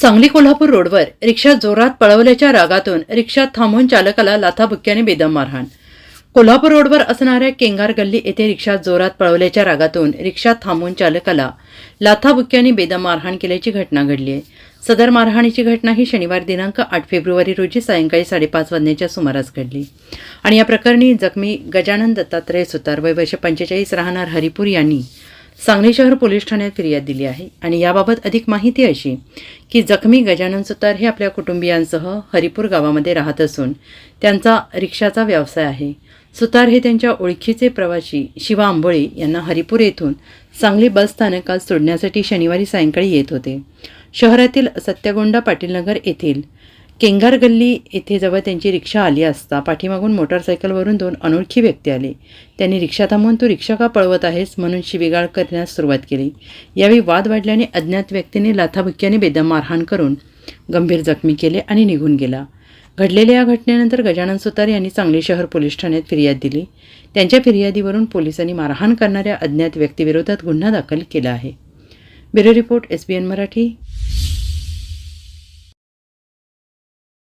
सांगली कोल्हापूर रोडवर रिक्षा जोरात पळवल्याच्या रागातून रिक्षा थांबवून चालकाला लाथाबुक्क्याने बेदम मारहाण. कोल्हापूर रोडवर असणाऱ्या केंगार गल्ली येथे रिक्षा जोरात पळवल्याच्या रागातून रिक्षा थांबवून चालकाला लाथाबुक्क्याने बेदम मारहाण केल्याची घटना घडली आहे. सदर मारहाणीची घटना ही शनिवार दिनांक आठ फेब्रुवारी रोजी सायंकाळी साडेपाच वाजण्याच्या सुमारास घडली. आणि या प्रकरणी जखमी गजानन दत्तात्रय सुतार वय वर्ष पंचेचाळीस राहणार हरिपूर यांनी सांगली शहर पोलीस ठाण्यात फिर्याद दिली आहे. आणि याबाबत अधिक माहिती अशी की जखमी गजानन सुतार हे आपल्या कुटुंबियांसह हरिपूर गावामध्ये राहत असून त्यांचा रिक्षाचा व्यवसाय आहे. सुतार हे त्यांच्या ओळखीचे प्रवासी शिवा आंबोळे यांना हरिपूर येथून सांगली बस स्थानकात सोडण्यासाठी शनिवारी सायंकाळी येत होते. शहरातील सत्यगोंडा पाटीलनगर येथील केंगार गल्ली येथे जवळ त्यांची रिक्षा आली असता पाठीमागून मोटारसायकलवरून दोन अनोळखी व्यक्ती आले. त्यांनी रिक्षा थांबवून तू रिक्षा का पळवत आहेस म्हणून शिवीगाळ करण्यास सुरुवात केली. यावेळी वाद वाढल्याने अज्ञात व्यक्तीने लाथाबुक्क्याने बेदम मारहाण करून गंभीर जखमी केले आणि निघून गेला. घडलेल्या या घटनेनंतर गजानन सुतार यांनी सांगली शहर पोलीस ठाण्यात फिर्याद दिली. त्यांच्या फिर्यादीवरून पोलिसांनी मारहाण करणाऱ्या अज्ञात व्यक्तीविरोधात गुन्हा दाखल केला आहे. Bureau report S B N Marathi.